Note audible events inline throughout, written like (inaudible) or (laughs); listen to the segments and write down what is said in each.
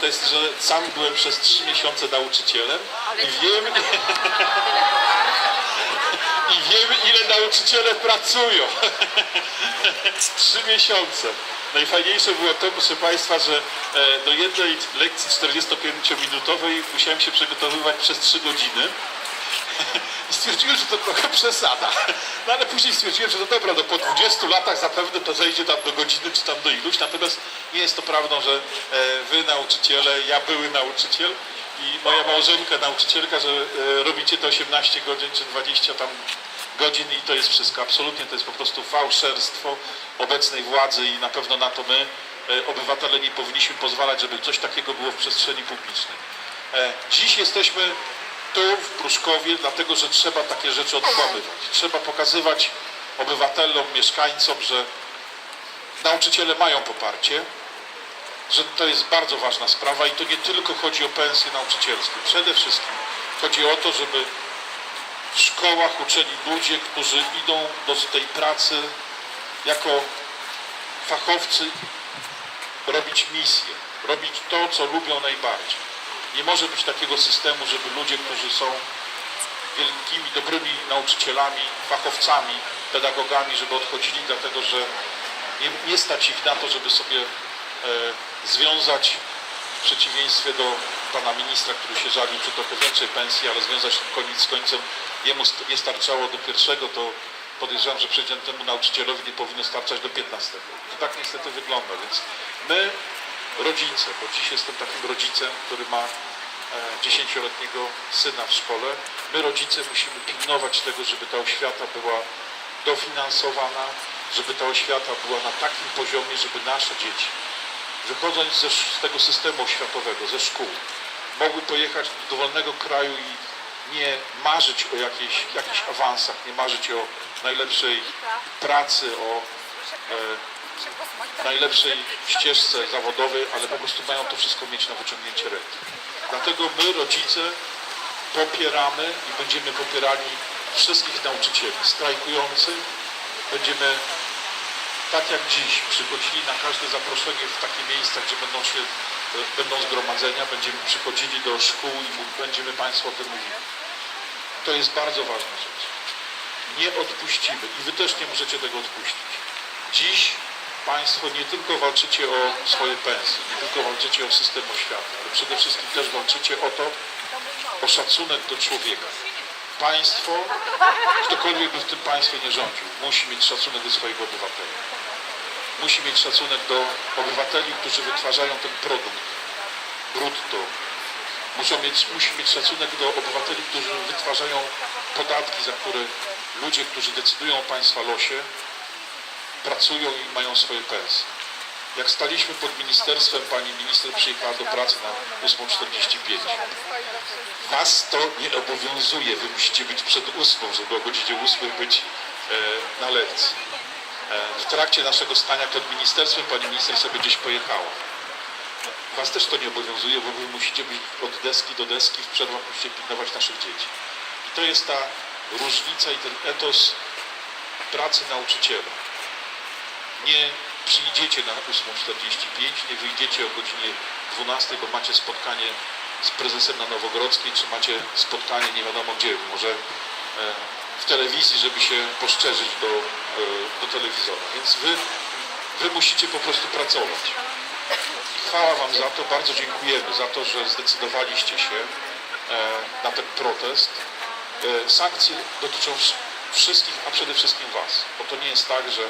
to jest, że sam byłem przez trzy miesiące nauczycielem i wiem, (laughs) i wiem ile nauczyciele pracują. (laughs) Trzy miesiące. Najfajniejsze było to, proszę Państwa, że e, do jednej lekcji 45-minutowej musiałem się przygotowywać przez 3 godziny. (laughs) Stwierdziłem, że to trochę (laughs) przesada. No ale później stwierdziłem, że no dobra, no po 20 latach zapewne to zejdzie tam do godziny czy tam do iluś. Natomiast nie jest to prawdą, że e, wy nauczyciele, ja były nauczyciel i moja małżonka nauczycielka, że e, robicie to 18 godzin czy 20 tam godzin i to jest wszystko. Absolutnie to jest po prostu fałszerstwo obecnej władzy i na pewno na to my, e, obywatele, nie powinniśmy pozwalać, żeby coś takiego było w przestrzeni publicznej. Dziś jesteśmy tu w Pruszkowie, dlatego że trzeba takie rzeczy odkłamywać. Trzeba pokazywać obywatelom, mieszkańcom, że nauczyciele mają poparcie, że to jest bardzo ważna sprawa i to nie tylko chodzi o pensje nauczycielskie. Przede wszystkim chodzi o to, żeby w szkołach uczeni ludzie, którzy idą do tej pracy jako fachowcy robić misję, robić to, co lubią najbardziej. Nie może być takiego systemu, żeby ludzie, którzy są wielkimi, dobrymi nauczycielami, fachowcami, pedagogami, żeby odchodzili dlatego, że nie, nie stać ich na to, żeby sobie e, związać w przeciwieństwie do pana ministra, który się żalił przy trochę większej pensji, ale związać koniec z końcem jemu nie starczało do pierwszego, to podejrzewam, że przeciętnemu nauczycielowi nie powinno starczać do 15. To tak niestety wygląda, więc my rodzice, bo dziś jestem takim rodzicem, który ma e, dziesięcioletniego syna w szkole. My rodzice musimy pilnować tego, żeby ta oświata była dofinansowana, żeby ta oświata była na takim poziomie, żeby nasze dzieci, wychodząc ze, z tego systemu oświatowego, ze szkół, mogły pojechać do dowolnego kraju i nie marzyć o jakichś, jakichś awansach, nie marzyć o najlepszej pracy, o e, najlepszej ścieżce zawodowej, ale po prostu mają to wszystko mieć na wyciągnięcie ręki. Dlatego my, rodzice, popieramy i będziemy popierali wszystkich nauczycieli strajkujących. Będziemy, tak jak dziś, przychodzili na każde zaproszenie w takie miejsca, gdzie będą się będą zgromadzenia, będziemy przychodzili do szkół i będziemy Państwu o tym mówili. To jest bardzo ważna rzecz. Nie odpuścimy i Wy też nie możecie tego odpuścić. Dziś Państwo nie tylko walczycie o swoje pensje, nie tylko walczycie o system oświaty, ale przede wszystkim też walczycie o to, o szacunek do człowieka. Państwo, ktokolwiek by w tym państwie nie rządził, musi mieć szacunek do swojego obywatela. Musi mieć szacunek do obywateli, którzy wytwarzają ten produkt brutto. Muszą mieć, musi mieć szacunek do obywateli, którzy wytwarzają podatki, za które ludzie, którzy decydują o państwa losie, pracują i mają swoje pensje. Jak staliśmy pod ministerstwem, pani minister przyjechała do pracy na 8.45. Was to nie obowiązuje, wy musicie być przed 8, żeby o godzinie 8 być e, na lekcji. E, w trakcie naszego stania pod ministerstwem pani minister sobie gdzieś pojechała. Was też to nie obowiązuje, bo wy musicie być od deski do deski, w przerwach musicie pilnować naszych dzieci. I to jest ta różnica i ten etos pracy nauczyciela nie przyjdziecie na 8.45, nie wyjdziecie o godzinie 12, bo macie spotkanie z prezesem na Nowogrodzkiej, czy macie spotkanie nie wiadomo gdzie, może e, w telewizji, żeby się poszczerzyć do, e, do telewizora. Więc wy, wy musicie po prostu pracować. Chwała Wam za to, bardzo dziękujemy za to, że zdecydowaliście się e, na ten protest. Sankcje dotyczą wsz- wszystkich, a przede wszystkim Was, bo to nie jest tak, że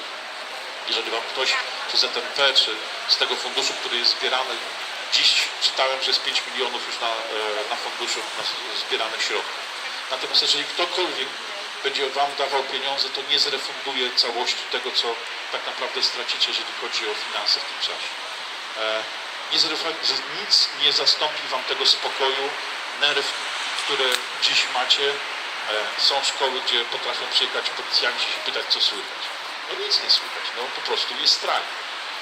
jeżeli Wam ktoś, czy ZNP, czy z tego funduszu, który jest zbierany, dziś czytałem, że jest 5 milionów już na, e, na funduszu na zbieranych środków. Natomiast jeżeli ktokolwiek będzie Wam dawał pieniądze, to nie zrefunduje całości tego, co tak naprawdę stracicie, jeżeli chodzi o finanse w tym czasie. E, Nie nic nie zastąpi Wam tego spokoju, nerw, które dziś macie. E, Są szkoły, gdzie potrafią przyjechać policjanci i pytać, co słychać. No nic nie słychać, no po prostu jest strajk.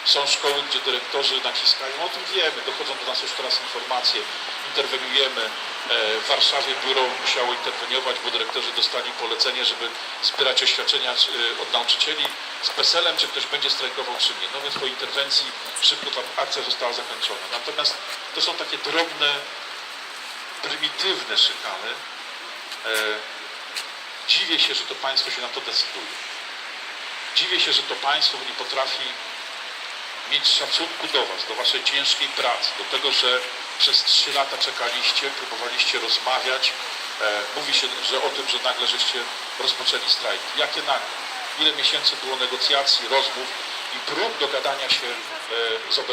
Są szkoły, gdzie dyrektorzy naciskają, o tym wiemy, dochodzą do nas już teraz informacje, interweniujemy. E, W Warszawie biuro musiało interweniować, bo dyrektorzy dostali polecenie, żeby zbierać oświadczenia e, od nauczycieli z PESEL-em, czy ktoś będzie strajkował, czy nie. No więc po interwencji szybko ta akcja została zakończona. Natomiast to są takie drobne, prymitywne szykany. E, Dziwię się, że to państwo się na to decyduje. Dziwię się, że to państwo nie potrafi mieć szacunku do Was, do Waszej ciężkiej pracy, do tego, że przez trzy lata czekaliście, próbowaliście rozmawiać. E, mówi się że o tym, że nagle żeście rozpoczęli strajk. Jakie nagle? Ile miesięcy było negocjacji, rozmów i prób dogadania się e, z obecnością